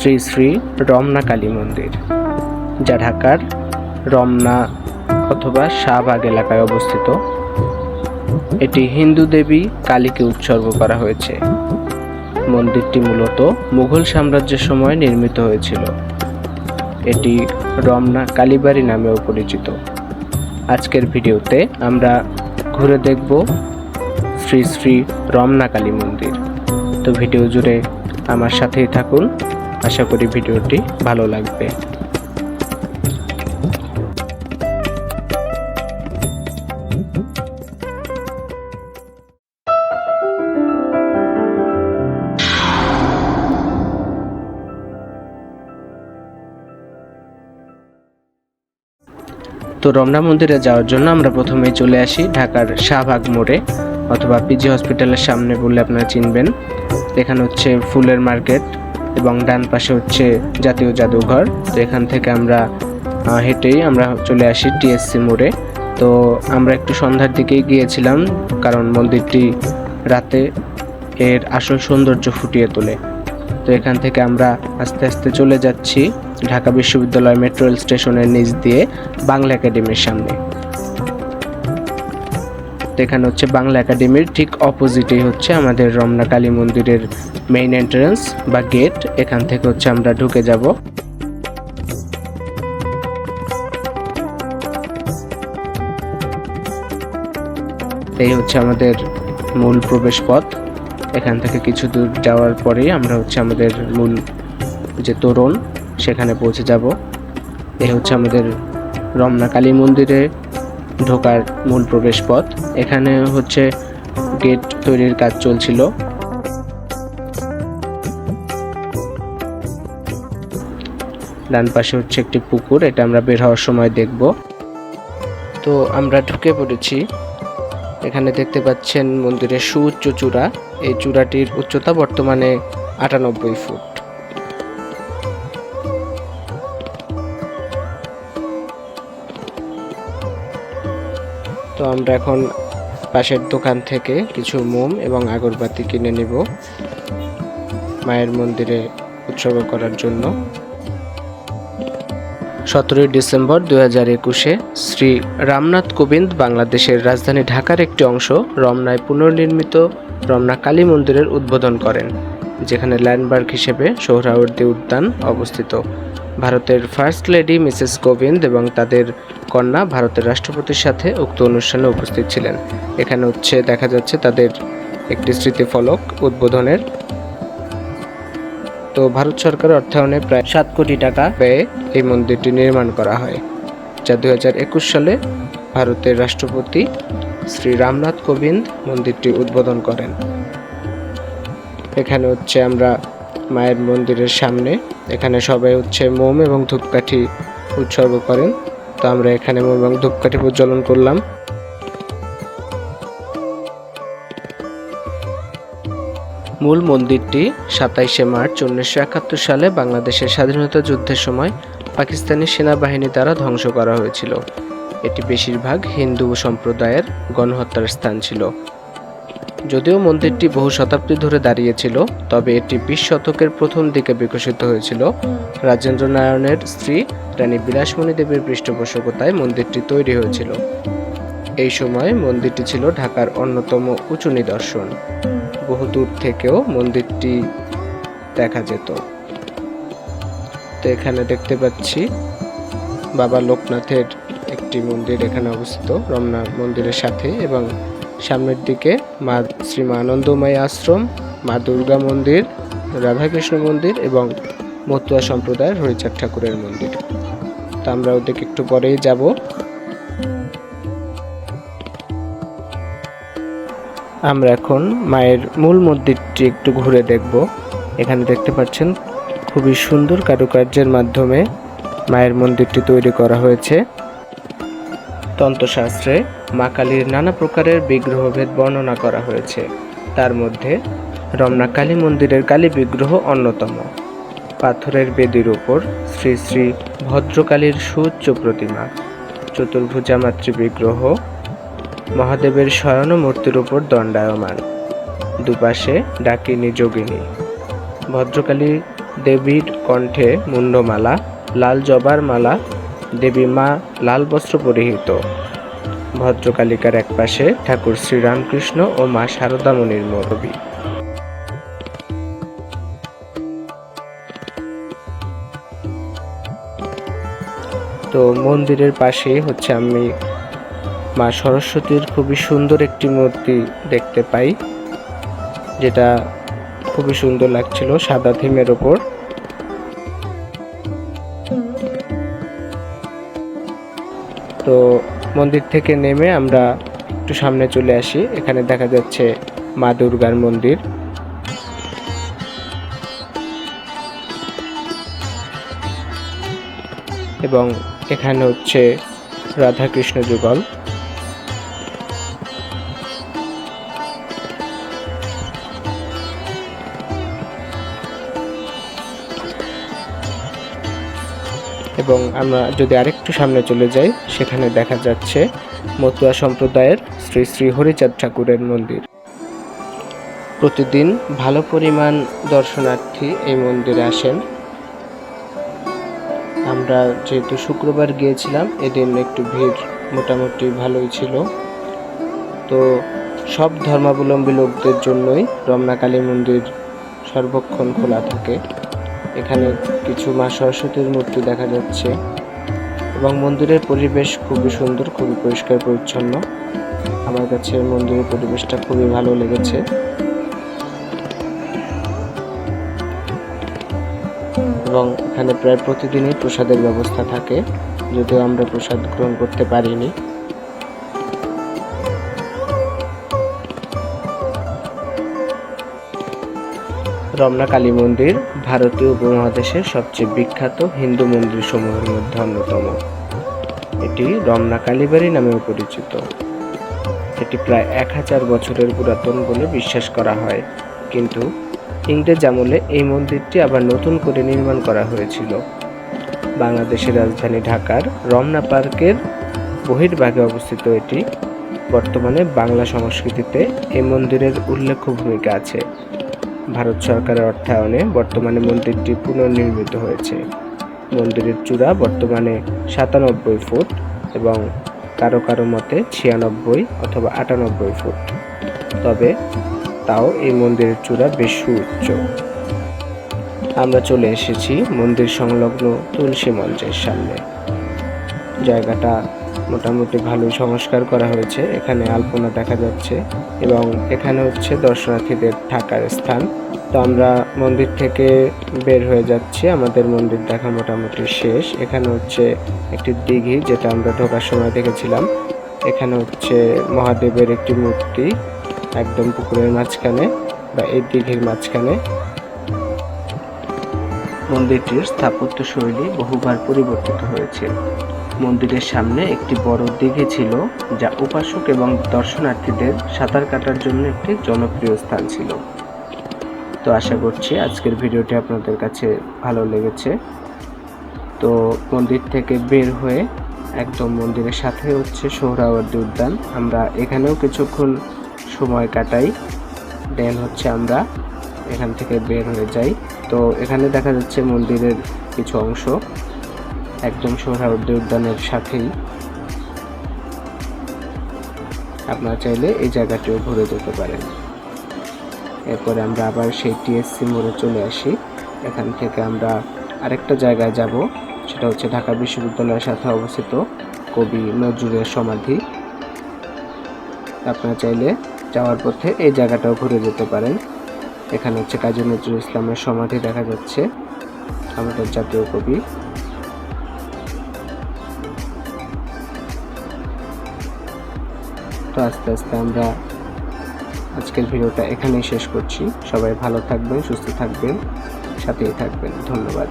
শ্রী শ্রী রমনা কালী মন্দির, যা ঢাকার রমনা অথবা শাহবাগ এলাকায় অবস্থিত। এটি হিন্দু দেবী কালীকে উৎসর্গ করা হয়েছে। মন্দিরটি মূলত মুঘল সাম্রাজ্যের সময় নির্মিত হয়েছিল। এটি রমনা কালীবাড়ি নামেও পরিচিত। আজকের ভিডিওতে আমরা ঘুরে দেখব শ্রী শ্রী রমনা কালী মন্দির। তো ভিডিও জুড়ে আমার সাথেই থাকুন। আশা করি ভিডিওটি ভালো লাগবে। তো রমনা মন্দিরে যাওয়ার জন্য আমরা প্রথমেই চলে আসি ঢাকার শাহবাগ মোড়ে অথবা পিজি হসপিটালের সামনে বললে আপনারা চিনবেন। এখানে হচ্ছে ফুলের মার্কেট এবং ডান পাশে হচ্ছে জাতীয় জাদুঘর। তো এখান থেকে আমরা হেঁটেই আমরা চলে আসি টিএসসি মোড়ে। তো আমরা একটু সন্ধ্যার দিকেই গিয়েছিলাম, কারণ মন্দিরটি রাতে এর আসল সৌন্দর্য ফুটিয়ে তোলে। তো এখান থেকে আমরা আস্তে আস্তে চলে যাচ্ছি ঢাকা বিশ্ববিদ্যালয় মেট্রো রেল স্টেশনের নিচ দিয়ে বাংলা একাডেমির সামনে। এখানে হচ্ছে বাংলা একাডেমির ঠিক অপোজিটেই হচ্ছে আমাদের রমনা কালী মন্দিরের মেইন এন্ট্রান্স বা গেট এখান থেকে হচ্ছে আমরা ঢুকে যাব। এই হচ্ছে আমাদের মূল প্রবেশ পথ এখান থেকে কিছু দূর যাওয়ার পরেই আমরা হচ্ছে আমাদের মূল যে তোরণ, সেখানে পৌঁছে যাব। এই হচ্ছে আমাদের রমনা কালী মন্দিরে ঢোকার মূল প্রবেশ পথ এখানে হচ্ছে গেট তৈরির কাজ চলছিল। ডান পাশে হচ্ছে একটি পুকুর, এটা আমরা বের হওয়ার সময় দেখব। তো আমরা ঢুকে পড়েছি। এখানে দেখতে পাচ্ছেন মন্দিরের সুউচ্চ চূড়া। এই চূড়াটির উচ্চতা বর্তমানে আটানব্বই ফুট। তো আমরা এখন পাশের দোকান থেকে কিছু মোম এবং আগরবাতি কিনে নিব মায়ের মন্দিরে উৎসর্গ করার জন্য। সতেরোই ডিসেম্বর দু হাজার একুশে শ্রী রামনাথ কোবিন্দ বাংলাদেশের রাজধানী ঢাকার একটি অংশ রমনায় পুনর্নির্মিত রমনা কালী মন্দিরের উদ্বোধন করেন, যেখানে ল্যান্ডমার্ক হিসেবে সোহরাওয়ার্দী উদ্যান অবস্থিত। ভারতের ফার্স্ট লেডি মিসেস কোবিন্দ এবং তাদের কন্যা ভারতের রাষ্ট্রপতির সাথে উক্ত অনুষ্ঠানে উপস্থিত ছিলেন। এখানে হচ্ছে দেখা যাচ্ছে তাদের একটি স্মৃতিফলক উদ্বোধনের। তো ভারত সরকার অর্থায়নে প্রায় সাত কোটি টাকা ব্যয়ে এই মন্দিরটি নির্মাণ করা হয় যা দু একুশ সালে ভারতের রাষ্ট্রপতি শ্রী রামনাথ কোবিন্দ মন্দিরটি উদ্বোধন করেন। এখানে হচ্ছে আমরা মায়ের মন্দিরের সামনে এখানে সবাই হচ্ছে মোম এবং ধূপকাঠি উৎসর্গ করেন। তো আমরা এখানে এবং ধূপকাঠি প্রজ্বলন করলাম। মূল মন্দিরটি সাতাইশে মার্চ উনিশশো একাত্তর সালে বাংলাদেশের স্বাধীনতা যুদ্ধের সময় পাকিস্তানি সেনাবাহিনী দ্বারা ধ্বংস করা হয়েছিল। এটি বেশিরভাগ হিন্দু সম্প্রদায়ের গণহত্যার স্থান ছিল। যদিও মন্দিরটি বহু শতাব্দী ধরে দাঁড়িয়েছিল তবে এটি বিশ শতকের প্রথম দিকে বিকশিত হয়েছিল। রাজেন্দ্র নারায়ণের স্ত্রী রানী বিলাসমণি দেবীর পৃষ্ঠপোষকতায় মন্দিরটি তৈরি হয়েছিল। এই সময় মন্দিরটি ছিল ঢাকার অন্যতম উঁচু নিদর্শন। বহু দূর থেকেও মন্দিরটি দেখা যেত। তো এখানে দেখতে পাচ্ছি বাবা লোকনাথের একটি মন্দির এখানে অবস্থিত। রমনা মন্দিরের সাথে এবং সামনের দিকে মা শ্রী আনন্দময়ী আশ্রম, মা দুর্গা মন্দির, রাধাকৃষ্ণ মন্দির এবং মতুয়া সম্প্রদায়ের হরিচাঁদ ঠাকুরের মন্দির। তো আমরা ওদিকে একটু পরেই যাব। আমরা এখন মায়ের মূল মন্দিরটি একটু ঘুরে দেখব। এখানে দেখতে পাচ্ছেন খুবই সুন্দর কারুকার্যের মাধ্যমে মায়ের মন্দিরটি তৈরি করা হয়েছে। তন্ত্রশাস্ত্রে মা কালীর নানা প্রকারের বিগ্রহভেদ বর্ণনা করা হয়েছে। তার মধ্যে রমনা কালী মন্দিরের কালী বিগ্রহ অন্যতম। পাথরের বেদির উপর শ্রী শ্রী ভদ্রকালীর সুউচ্চ প্রতিমা। চতুর্ভুজা মাতৃ বিগ্রহ মহাদেবের শয়ন মূর্তির উপর দণ্ডায়মান। দুপাশে ডাকিনী যোগিনী। ভদ্রকালী দেবীর কণ্ঠে মুন্ডমালা লাল জবার মালা দেবী মা লাল বস্ত্র পরিহিত। ভদ্রকালিকার একপাশে ঠাকুর শ্রীরামকৃষ্ণ ও মা শারদামণির মরবি তো মন্দিরের পাশেই হচ্ছে আমি মা সরস্বতীর খুবই সুন্দর একটি মূর্তি দেখতে পাই, যেটা খুবই সুন্দর লাগছিল সাদা থিমের ওপর। তো মন্দির থেকে নেমে আমরা একটু সামনে চলে আসি। এখানে দেখা যাচ্ছে মা দুর্গার মন্দির। এবং এখানে হচ্ছে রাধাকৃষ্ণ যুগল। এবং আমরা যদি আরেকটু সামনে চলে যাই। সেখানে দেখা যাচ্ছে মতুয়া সম্প্রদায়ের শ্রী শ্রী হরিচাঁদ ঠাকুরের মন্দির। প্রতিদিন ভালো পরিমাণ দর্শনার্থী এই মন্দিরে আসেন। আমরা যেহেতু শুক্রবার গিয়েছিলাম, এদিন একটু ভিড় মোটামুটি ভালোই ছিল। তো সব ধর্মাবলম্বী লোকদের জন্যই রমনাকালী মন্দির সর্বক্ষণ খোলা থাকে। এখানে কিছু মা সরস্বতীর মূর্তি দেখা যাচ্ছে। এবং মন্দিরের পরিবেশ খুবই সুন্দর, খুবই পরিষ্কার, পরিচ্ছন্ন। আমার কাছে মন্দিরের পরিবেশটা খুবই ভালো লেগেছে। এবং এখানে প্রায় প্রতিদিনই প্রসাদের ব্যবস্থা থাকে, যদিও আমরা প্রসাদ গ্রহণ করতে পারিনি। রমনা কালী মন্দির ভারতীয় উপমহাদেশের সবচেয়ে বিখ্যাত হিন্দু মন্দির সমূহের মধ্যে অন্যতম। এটি রমনা কালীবাড়ি নামেও পরিচিত। এটি প্রায় এক হাজার বছরের পুরাতন বলে বিশ্বাস করা হয়। কিন্তু ইংরেজ আমলে এই মন্দিরটি আবার নতুন করে নির্মাণ করা হয়েছিল। বাংলাদেশের রাজধানী ঢাকার রমনা পার্কের বহির্ভাগে অবস্থিত এটি বর্তমানে বাংলা সংস্কৃতিতে এই মন্দিরের উল্লেখ্য ভূমিকা আছে। ভারত সরকারের অর্থায়নে বর্তমানে মন্দিরটি পুনর্নির্মিত হয়েছে। মন্দিরের চূড়া বর্তমানে সাতানব্বই ফুট এবং কারও কারও মতে ছিয়ানব্বই অথবা আটানব্বই ফুট। তবে তাও এই মন্দিরের চূড়া বেশ সুউচ্চ। আমরা চলে এসেছি মন্দির সংলগ্ন তুলসী মঞ্চের সামনে। জায়গাটা মোটামুটি ভালোই সংস্কার করা হয়েছে। এখানে আলপনা দেখা যাচ্ছে এবং এখানে হচ্ছে দর্শনার্থীদের থাকার স্থান। তো আমরা মন্দির থেকে বের হয়ে যাচ্ছি। আমাদের মন্দির দেখা মোটামুটি শেষ। এখানে হচ্ছে একটি দিঘি যেটা আমরা ঢোকার সময় দেখেছিলাম। এখানে হচ্ছে মহাদেবের একটি মূর্তি একদম পুকুরের মাঝখানে বা এই দিঘির মাঝখানে। মন্দিরটির স্থাপত্য শৈলী বহুবার পরিবর্তিত হয়েছে। মন্দিরের সামনে একটি বড় দিঘি ছিল, যা উপাসক এবং দর্শনার্থীদের সাঁতার কাটার জন্য একটি জনপ্রিয় স্থান ছিল। তো আশা করছি আজকের ভিডিওটি আপনাদের কাছে ভালো লেগেছে। তো মন্দির থেকে বের হয়ে একদম মন্দিরের সাথে হচ্ছে সোহরাওয়ার্দী উদ্যান। আমরা এখানেও কিছুক্ষণ সময় কাটাই, দেন হচ্ছে আমরা এখান থেকে বের হয়ে যাই। তো এখানে দেখা যাচ্ছে মন্দিরের কিছু অংশ। একদম সোহরাওয়ার্দী উদ্যানের সাথেই। আপনারা চাইলে এই জায়গাটিও ঘুরে যেতে পারেন। এরপরে আমরা আবার সেই টিএসসি মোড়ে চলে আসি। এখান থেকে আমরা আরেকটা জায়গায় যাব, সেটা হচ্ছে ঢাকা বিশ্ববিদ্যালয়ের সাথে অবস্থিত কবি নজরুলের সমাধি। আপনারা চাইলে যাওয়ার পথে এই জায়গাটাও ঘুরে যেতে পারেন। এখানে হচ্ছে কাজী নজরুল ইসলামের সমাধি দেখা যাচ্ছে। আমাদের জাতীয় কবি আস্তে আস্তে আমরা আজকের ভিডিওটা এখানেই শেষ করছি। সবাই ভালো থাকবেন, সুস্থ থাকবেন, সাথেই থাকবেন। ধন্যবাদ।